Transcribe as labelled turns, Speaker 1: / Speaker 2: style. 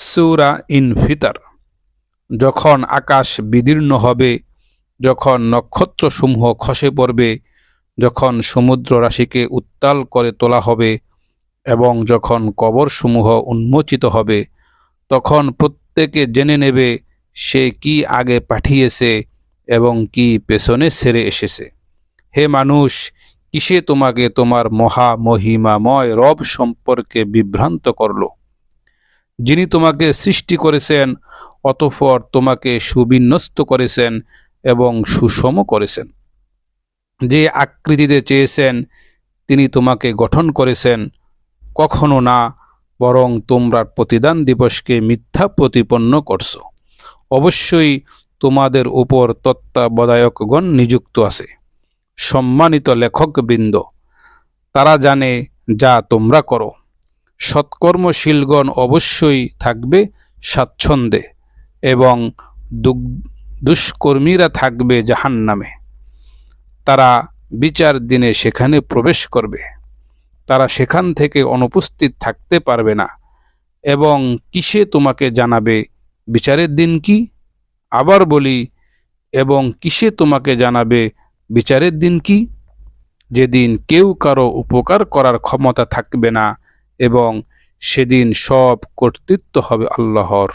Speaker 1: সূরা ইনফিতার যখন আকাশ বিদীর্ণ হবে, যখন নক্ষত্রসমূহ খসে পড়বে, যখন সমুদ্র রাশিকে উত্তাল করে তোলা হবে এবং যখন কবরসমূহ উন্মোচিত হবে, তখন প্রত্যেকে জেনে নেবে সে কি আগে পাঠিয়েছে এবং কি পেছনে সেরে এসেছে। হে মানুষ, কিসে তোমাকে তোমার মহা মহিমাময় রব সম্পর্কে বিভ্রান্ত করল? যিনি তোমাকে সৃষ্টি করেছেন, অতঃপর তোমাকে সুবিন্যস্ত করেছেন এবং সুষম করেছেন। যে আকৃতিতে চেয়েছেন, তিনি তোমাকে গঠন করেছেন। কখনো না, বরং তোমরা প্রতিদান দিবসকে মিথ্যা প্রতিপন্ন করছ। অবশ্যই তোমাদের উপর তত্ত্বাবধায়কগণ নিযুক্ত আছে, সম্মানিত লেখকবৃন্দ। তারা জানে যা তোমরা করো। সৎকর্মশীলগণ অবশ্যই থাকবে স্বাচ্ছন্দ্যে এবং দুষ্কর্মীরা থাকবে জাহান্নামে। তারা বিচার দিনে সেখানে প্রবেশ করবে। তারা সেখান থেকে অনুপস্থিত থাকতে পারবে না। এবং কিসে তোমাকে জানাবে, বিচারের দিন কি? আবার বলি, এবং কিসে তোমাকে জানাবে, বিচারের দিন কি? যেদিন কেউ কারও উপকার করার ক্ষমতা থাকবে না এবং সেদিন সব কর্তৃত্ব হবে আল্লাহর।